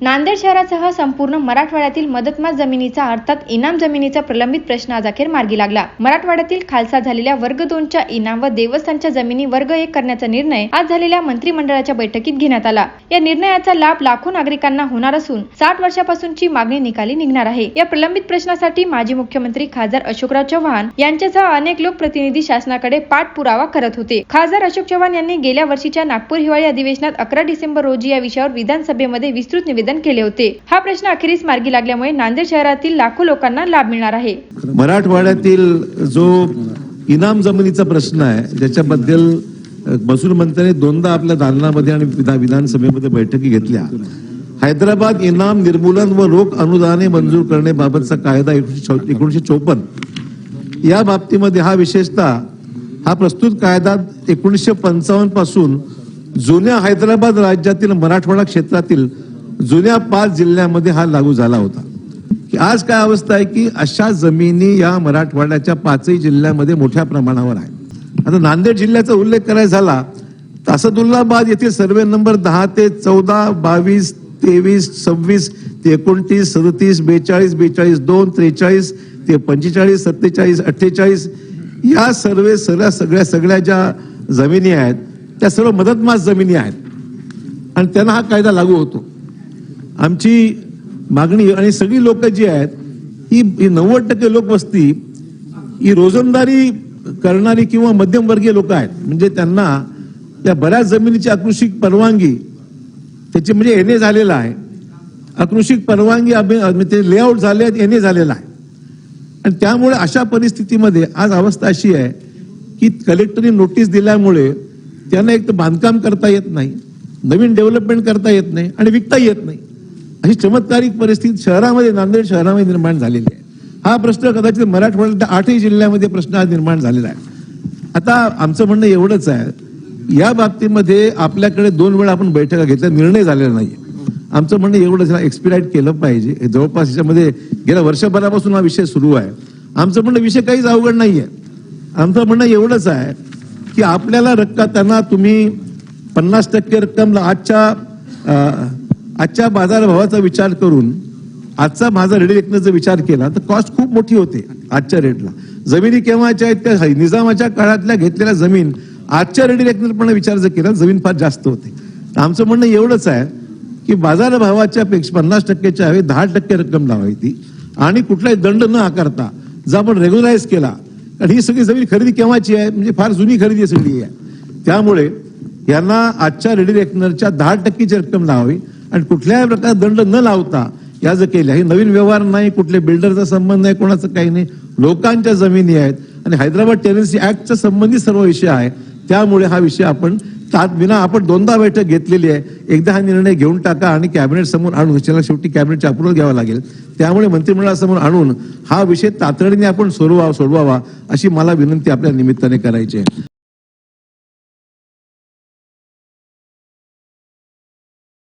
नांदेड शहरासह संपूर्ण मराठवाड्यातील मदतमास जमिनीचा अर्थात इनाम जमिनीचा प्रलंबित प्रश्न आज अखेर मार्गी लागला. मराठवाड्यातील खालसा झालेल्या वर्ग दोनच्या इनाम व देवस्थानच्या जमिनी वर्ग एक करण्याचा निर्णय आज झालेल्या मंत्रिमंडळाच्या बैठकीत घेण्यात आला. या निर्णयाचा लाभ लाखो नागरिकांना होणार असून साठ वर्षापासूनची मागणी निकाली निघणार आहे. या प्रलंबित प्रश्नासाठी माजी मुख्यमंत्री खासदार अशोकराव चव्हाण यांच्यासह अनेक लोकप्रतिनिधी शासनाकडे पाठपुरावा करत होते. खासदार अशोक चव्हाण यांनी गेल्या वर्षीच्या नागपूर हिवाळी अधिवेशनात अकरा डिसेंबर रोजी या विषयावर विधानसभेमध्ये विस्तृत निवेदन केले होते. हा प्रश्न अखेरीस मार्गी लागल्यामुळे नांदेड शहरातील लाखो लोकांना लाभ मिळणार आहे. मराठवाड्यातील जो इनाम जमिनीचा प्रश्न आहे ज्याच्याबद्दल अ, महसूल मंत्र्यांनी दोनदा आपल्या दालनामध्ये आणि विधानसभेमध्ये बैठकी घेतल्या. हैदराबाद इनाम निर्मूलन व रोख अनुदाने मंजूर करण्याबाबतचा कायदा एकोणीशे चौपन्न. या बाबतीमध्ये हा विशेषतः हा प्रस्तुत कायदा एकोणीसशे पंचावन्नपासून जुन्या हैदराबाद राज्यातील मराठवाडा क्षेत्रातील जुन्या पाच जिल्ह्यामध्ये हा लागू झाला होता. की आज काय अवस्था आहे की अशा जमिनी या मराठवाड्याच्या पाचही जिल्ह्यामध्ये मोठ्या प्रमाणावर आहे आता नांदेड जिल्ह्याचा उल्लेख करायचा झाला तर असदुल्लाबाद येथील सर्वे नंबर दहा ते चौदा बावीस तेवीस सव्वीस ते एकोणतीस सदतीस बेचाळीस बेचाळीस दोन त्रेचाळीस ते पंचेचाळीस सत्तेचाळीस अठ्ठेचाळीस या सर्वे सगळ्या सगळ्या सगळ्या ज्या जमिनी आहेत त्या सर्व मदतमास जमिनी आहेत. आणि त्यांना हा कायदा लागू होतो. आमची मागणी आणि सगळी लोक जी आहेत ही ही नव्वद टक्के लोकवस्ती ही रोजंदारी करणारी किंवा मध्यमवर्गीय लोक आहेत. म्हणजे त्यांना त्या बऱ्याच जमिनीची आकृषिक परवानगी त्याची म्हणजे एन ए झालेला आहे. आकृषिक परवानगी म्हणजे ते लेआउट झाले आहेत एन ए झालेला आहे. आणि त्यामुळे अशा परिस्थितीमध्ये आज अवस्था अशी आहे की कलेक्टरने नोटीस दिल्यामुळे त्यांना एक तर बांधकाम करता येत नाही नवीन डेव्हलपमेंट करता येत नाही आणि विकता येत नाही. अशी चमत्कारिक परिस्थिती शहरामध्ये नांदेड शहरामध्ये निर्माण झालेली आहे. हा प्रश्न कदाचित मराठवाड्यातल्या आठही जिल्ह्यामध्ये प्रश्न आज निर्माण झालेला आहे. आता आमचं म्हणणं एवढंच आहे या बाबतीमध्ये आपल्याकडे दोन वेळा आपण बैठका घेतल्या निर्णय झालेला नाही आमचं म्हणणं एवढंच एक्सपिराईट केलं पाहिजे. हे जवळपास याच्यामध्ये गेल्या वर्षभरापासून हा विषय सुरू आहे. आमचं म्हणणं विषय काहीच अवघड नाही आहे आमचं म्हणणं एवढंच आहे की आपल्याला रक्का त्यांना तुम्ही पन्नास टक्के रक्कम आजच्या आजच्या बाजारभावाचा विचार करून आजचा माझा रेडी विकण्याचा विचार केला तर कॉस्ट खूप मोठी होते आजच्या रेटला जमिनी केव्हाच्या आहेत त्या निजामाच्या काळातल्या घेतलेल्या जमीन आजच्या रेडी रेकनरपणे विचार जर केला जमीन फार जास्त होते. तर आमचं म्हणणं एवढंच आहे की बाजारभावाच्या पेक्षा पन्नास टक्क्याच्या हवे दहा टक्के रक्कम लावायची आणि कुठलाही दंड न आकारता जर आपण रेग्युलाइज केला कारण ही सगळी जमीन खरेदी केव्हाची आहे? म्हणजे फार जुनी खरेदी सगळी. आहे त्यामुळे यांना आजच्या रेडी रेकनरच्या दहा टक्केची रक्कम लावावी. आणि कुठल्याही प्रकारचा दंड न लावता या जर केल्या. हे नवीन व्यवहार नाही कुठले बिल्डरचा संबंध नाही कोणाचं काही नाही. लोकांच्या जमिनी आहेत आणि हैदराबाद टेरन्सी ऍक्टच्या संबंधित सर्व विषय आहे. त्यामुळे हा विषय आपण तात विना आपण दोनदा बैठक घेतलेली आहे. एकदा हा निर्णय घेऊन टाका आणि कॅबिनेट समोर आणून त्याला शेवटी कॅबिनेटच्या अप्रुव्हल घ्यावा लागेल. त्यामुळे मंत्रिमंडळासमोर आणून हा विषय तातडीने आपण सोडवा सोडवावा अशी मला विनंती आपल्या निमित्ताने करायची आहे.